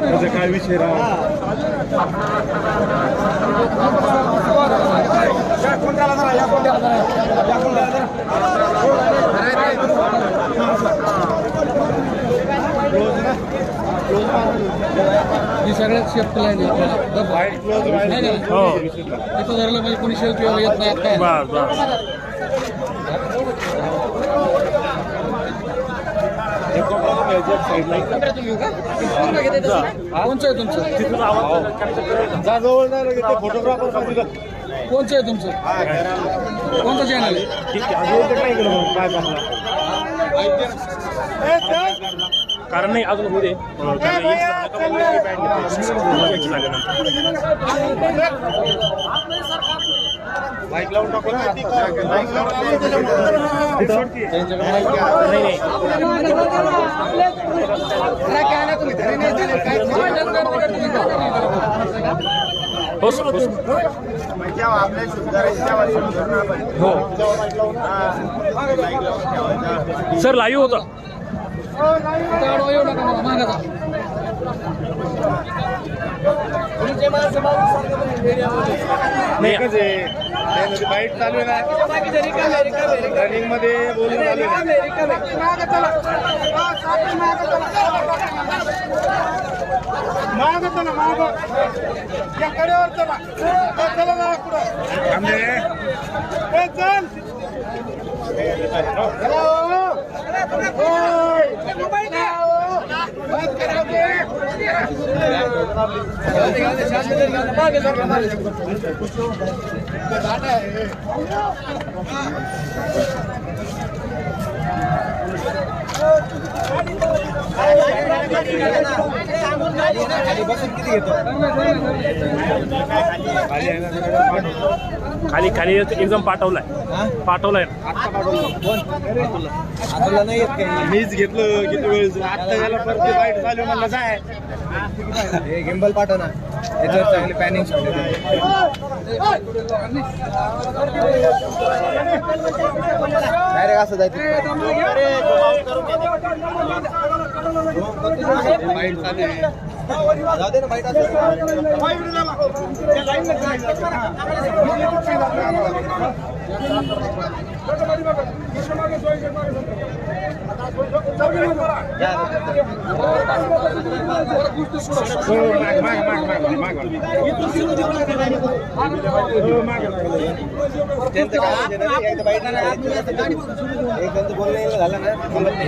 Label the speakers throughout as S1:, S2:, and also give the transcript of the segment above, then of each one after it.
S1: त्याचा काय विषय राहा
S2: ही सगळ्यात शेफ्ट लाईन आहे
S1: हो
S2: इथं धरलं म्हणजे कोणी शेल्फ किंवा येत नाही कोणचं आहे तुमचं?
S1: जा जवळ जा लगेच ते फोटोग्राफर पाहिजे
S2: कोणचं आहे तुमचं? कोणतं चॅनल आहे?
S1: ठीक आहे अजून काय कारण नाही अजून होऊ दे. कारण माईक लावून टाकू ना. माईक लावून नाही नाही. हो सर हो. हो. लाईव्ह होता. नाही बाईट चालू आहे ना. रनिंगमध्ये बोलून चालू
S3: माग चला माग. या कडेवर चला. ए, चला जरा पुढं.
S1: थांबले.
S3: ए, चल.
S1: खाली खाली एकदम पाठवलाय. पाठवलाय. मीच घेतलं किती वेळ आता याला परत ते बाईट चालू म्हणलं जाय
S4: हे गिंबल पाठव ना त्याच्यावर चांगले पॅनिंग डायरेक्ट असं जायचं बाईट चालेल जाऊ दे ना बाईट असं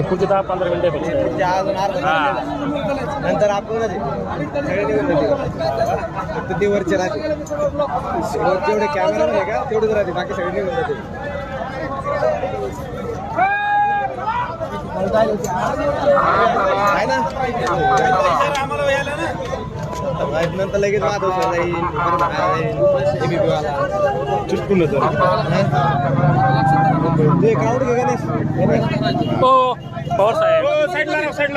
S1: पुढचे दहा पंधरा
S4: नंतर आपणच सगळे निघून जाते ते वरचे राहते वरचे एवढे कॅमेरा नाही का तेवढेच राहते बाकी सगळे निघून जाते आहे ना माहीत नंतर लगेच माधव सर जाईल परत हा जाईल, ABP वाला.
S1: चुटकुन
S4: ते क्राऊड घे गणेश
S1: हो पवार साहेब साईडला राहा, साईडला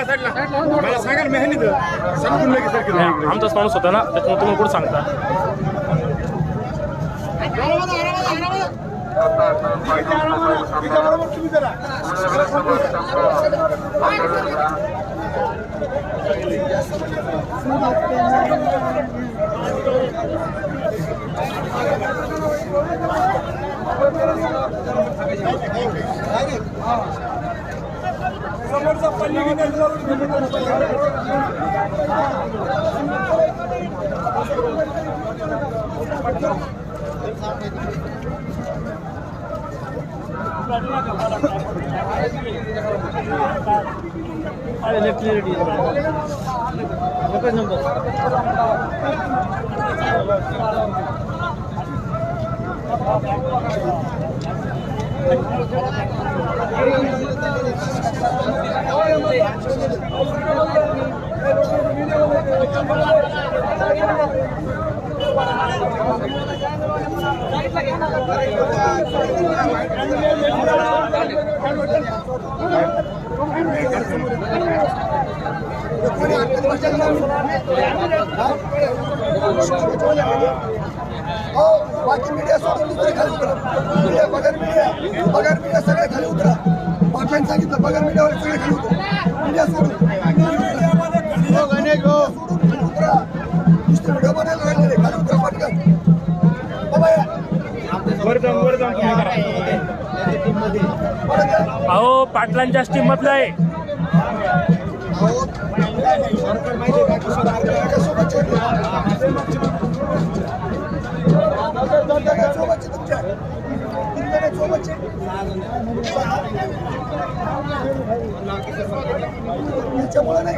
S1: साईडला मला सांगा ना मेहनीत समजून लगेच सारखं राहा इकडे. आमचाच माणूस होता ना त्याच्यामुळे तुम्ही कुठं सांगता?
S3: समोरचा पल्ली আর electricity Lokesh number Thank you.
S4: हो बाकी मीडिया सोडून दुसरे खाली उतरा मीडिया बगर मीडिया बगर मीडिया सगळे खाली उतरा पाटलांनी सांगितलं बगर मीडियावर सगळे खाली उतरा मीडिया सोडून
S2: अहो
S4: तुमच्या. तुमच्या आहे त्याच्यामुळे नाही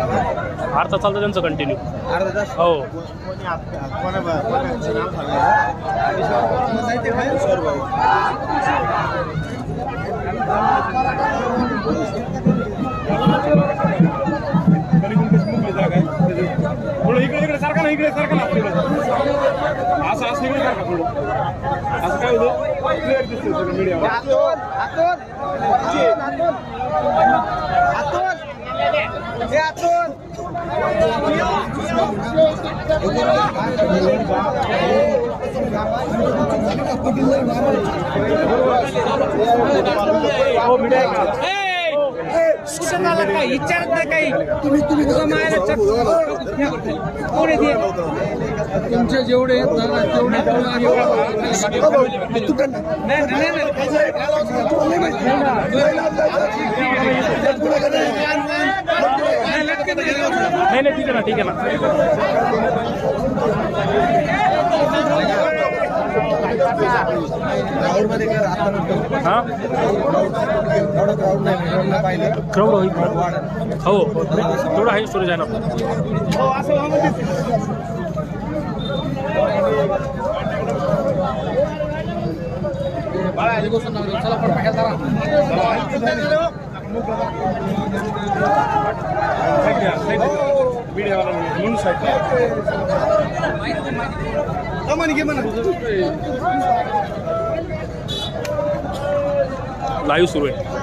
S2: अर्धा चालतं त्यांचं कंटिन्यू
S5: अर्धा तास
S2: हो.
S1: थोडं इकडे इकडे सारखा ना इकडे सारखा ना इकडे असं असं इकडे सारखा थोडं असं काय होतं? क्लिअर दिसतं मीडियावर
S5: हे हातून
S2: हो मीडिया आहे. का?
S4: तुम्ही तुम्ही
S6: तुमचे जेवढे आहेत ना तेवढे
S2: नाही. नाही ठीक आहे ना ठीक आहे ना. हा?
S5: एवढं
S2: होईल. हो. थोडं आहे स्टोरेज आहे ना
S6: चला पण पाहिजे जरा
S1: मीडियावाला म्हणून साईड
S2: लाईव्ह सुरू आहे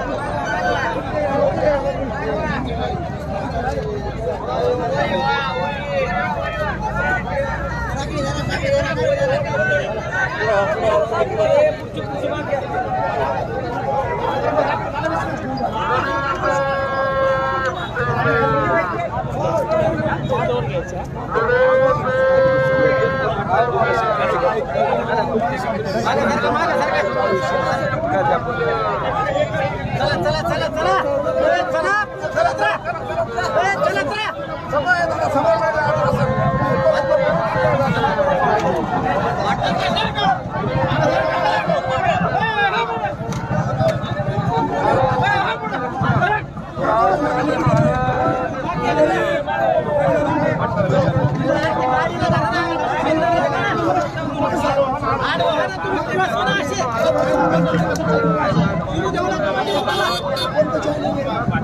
S7: Tunggu, kira-kira sih, kira-kira